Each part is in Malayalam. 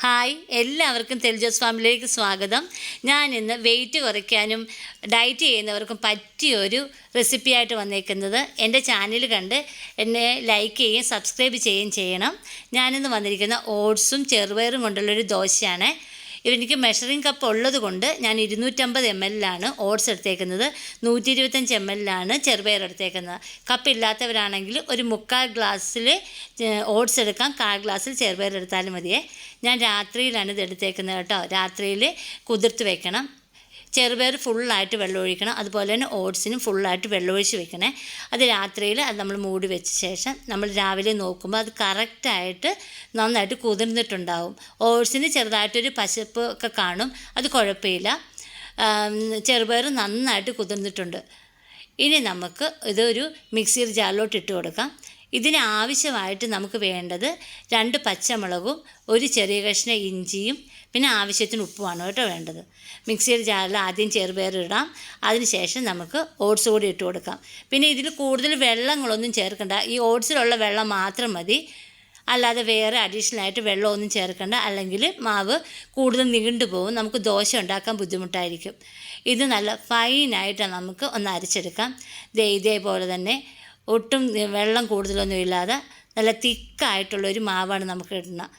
ഹായ് എല്ലാവർക്കും തെൽജോസ് ഫാമിലിയിലേക്ക് സ്വാഗതം. ഞാൻ ഇന്ന് വെയിറ്റ് കുറയ്ക്കാനും ഡയറ്റ് ചെയ്യുന്നവർക്കും പറ്റിയൊരു റെസിപ്പിയായിട്ട് വന്നേക്കുന്നത് എന്റെ ചാനൽ കണ്ട് എന്നെ ലൈക്ക് ചെയ്യുകയും സബ്സ്ക്രൈബ് ചെയ്യുകയും ചെയ്യണം. ഞാനിന്ന് വന്നിരിക്കുന്ന ഓട്സും ചെറുപയറും കൊണ്ടുള്ളൊരു ദോശയാണ്. എനിക്ക് മെഷറിംഗ് കപ്പ് ഉള്ളത് കൊണ്ട് ഞാൻ ഇരുന്നൂറ്റമ്പത് എം എല്ലിലാണ് ഓട്സ് എടുത്തേക്കുന്നത്. നൂറ്റി ഇരുപത്തഞ്ച് എം എല്ലിലാണ് ചെറുപയർ എടുത്തേക്കുന്നത്. കപ്പ് ഇല്ലാത്തവരാണെങ്കിൽ ഒരു മുക്കാൽ ഗ്ലാസ്സിൽ ഓട്സ് എടുക്കാം. കാൽ ഗ്ലാസ്സിൽ ചെറുപയർ എടുത്താലും മതിയേ. ഞാൻ രാത്രിയിലാണ് ഇത് എടുത്തേക്കുന്നത് കേട്ടോ. രാത്രിയിൽ കുതിർത്ത് വെക്കണം. ചെറുപയർ ഫുള്ളായിട്ട് വെള്ളം ഒഴിക്കണം അതുപോലെ തന്നെ ഓട്സിനും ഫുള്ളായിട്ട് വെള്ളം ഒഴിച്ച് വെക്കണേ. അത് രാത്രിയിൽ അത് നമ്മൾ മൂടി വെച്ച ശേഷം നമ്മൾ രാവിലെ നോക്കുമ്പോൾ അത് കറക്റ്റായിട്ട് നന്നായിട്ട് കുതിർന്നിട്ടുണ്ടാവും. ഓട്സിന് ചെറുതായിട്ടൊരു പശപ്പ് ഒക്കെ കാണും. അത് കുഴപ്പമില്ല. ചെറുപയർ നന്നായിട്ട് കുതിർന്നിട്ടുണ്ട്. ഇനി നമുക്ക് ഇതൊരു മിക്സിയിൽ ജാറിലോട്ട് ഇട്ട് കൊടുക്കാം. ഇതിന് ആവശ്യമായിട്ട് നമുക്ക് വേണ്ടത് രണ്ട് പച്ചമുളകും ഒരു ചെറിയ കഷ്ണ ഇഞ്ചിയും പിന്നെ ആവശ്യത്തിന് ഉപ്പുമാണ് കേട്ടോ വേണ്ടത്. മിക്സിയുടെ ജാറിൽ ആദ്യം ചെറുപയറിടാം അതിനുശേഷം നമുക്ക് ഓട്സ് കൂടി ഇട്ട് കൊടുക്കാം. പിന്നെ ഇതിൽ കൂടുതൽ വെള്ളങ്ങളൊന്നും ചേർക്കണ്ട. ഈ ഓട്സിലുള്ള വെള്ളം മാത്രം മതി. അല്ലാതെ വേറെ അഡീഷണൽ ആയിട്ട് വെള്ളമൊന്നും ചേർക്കണ്ട. അല്ലെങ്കിൽ മാവ് കൂടുതൽ നീണ്ടു പോകും. നമുക്ക് ദോശ ഉണ്ടാക്കാൻ ബുദ്ധിമുട്ടായിരിക്കും. ഇത് നല്ല ഫൈനായിട്ട് നമുക്ക് ഒന്ന് അരച്ചെടുക്കാം. ദേ ഇതേപോലെ തന്നെ ഒട്ടും വെള്ളം കൂടുതലൊന്നും ഇല്ലാതെ നല്ല തിക്കായിട്ടുള്ള ഒരു മാവാണ് നമുക്ക് കിട്ടുന്നത്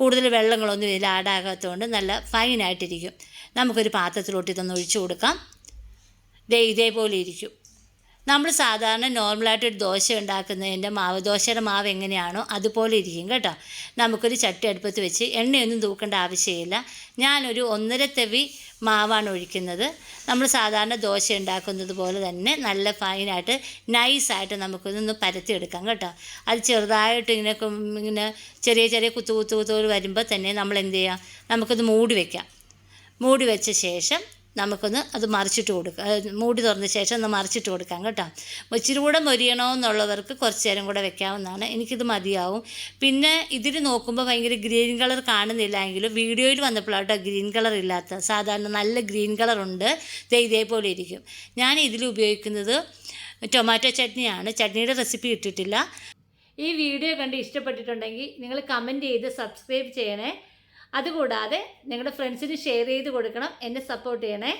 കൂടുതൽ വെള്ളങ്ങളൊന്നും ഇതിൽ ആഡാകാത്തതുകൊണ്ട് നല്ല ഫൈനായിട്ടിരിക്കും നമുക്കൊരു പാത്രത്തിലോട്ട് ഇതൊന്ന് ഒഴിച്ചു കൊടുക്കാം. ദേ ഇതേപോലെ ഇരിക്കും. നമ്മൾ സാധാരണ നോർമലായിട്ട് ഒരു ദോശ ഉണ്ടാക്കുന്നതിന്റെ മാവ് ദോശയുടെ മാവ് എങ്ങനെയാണോ അതുപോലെ ഇരിക്കും കേട്ടോ. നമുക്കൊരു ചട്ടി അടുപ്പത്ത് വെച്ച് എണ്ണയൊന്നും തൂക്കേണ്ട ആവശ്യമില്ല. ഞാനൊരു ഒന്നര തെവി മാവാണ് ഒഴിക്കുന്നത്. നമ്മൾ സാധാരണ ദോശ ഉണ്ടാക്കുന്നത് പോലെ തന്നെ നല്ല ഫൈനായിട്ട് നൈസായിട്ട് നമുക്കിതൊന്ന് പരത്തിയെടുക്കാം കേട്ടോ. അത് ചെറുതായിട്ട് ഇങ്ങനെ ഇങ്ങനെ ചെറിയ ചെറിയ കുത്തു കുത്തു കുത്തുകൾ വരുമ്പോൾ തന്നെ നമ്മൾ എന്ത് ചെയ്യാം? നമുക്കത് മൂടി വയ്ക്കാം മൂടി വെച്ച ശേഷം നമുക്കൊന്ന് അത് മറിച്ചിട്ട് കൊടുക്കാം മൂടി തുറന്ന ശേഷം ഒന്ന് മറിച്ചിട്ട് കൊടുക്കാം കേട്ടോ. ഇച്ചിരി കൂടെ മൊരിയണമെന്നുള്ളവർക്ക് കുറച്ച് നേരം കൂടെ വെക്കാവുന്നതാണ്. എനിക്കിത് മതിയാവും. പിന്നെ ഇതിൽ നോക്കുമ്പോൾ ഭയങ്കര ഗ്രീൻ കളർ കാണുന്നില്ല എങ്കിലും വീഡിയോയിൽ വന്നപ്പോഴാട്ടോ ഗ്രീൻ കളർ ഇല്ലാത്ത. സാധാരണ നല്ല ഗ്രീൻ ദേ ഇതേപോലെ ഇരിക്കും. ഞാൻ ഇതിൽ ഉപയോഗിക്കുന്നത് ടൊമാറ്റോ ചട്നിയാണ്. ചട്നിയുടെ റെസിപ്പി ഇട്ടിട്ടില്ല. ഈ വീഡിയോ കണ്ട് ഇഷ്ടപ്പെട്ടിട്ടുണ്ടെങ്കിൽ നിങ്ങൾ കമന്റ് ചെയ്ത് സബ്സ്ക്രൈബ് ചെയ്യണേ. അതുകൂടാതെ നിങ്ങളുടെ ഫ്രണ്ട്സിന് ഷെയർ ചെയ്ത് കൊടുക്കണം എന്നെ സപ്പോർട്ട് ചെയ്യണേ.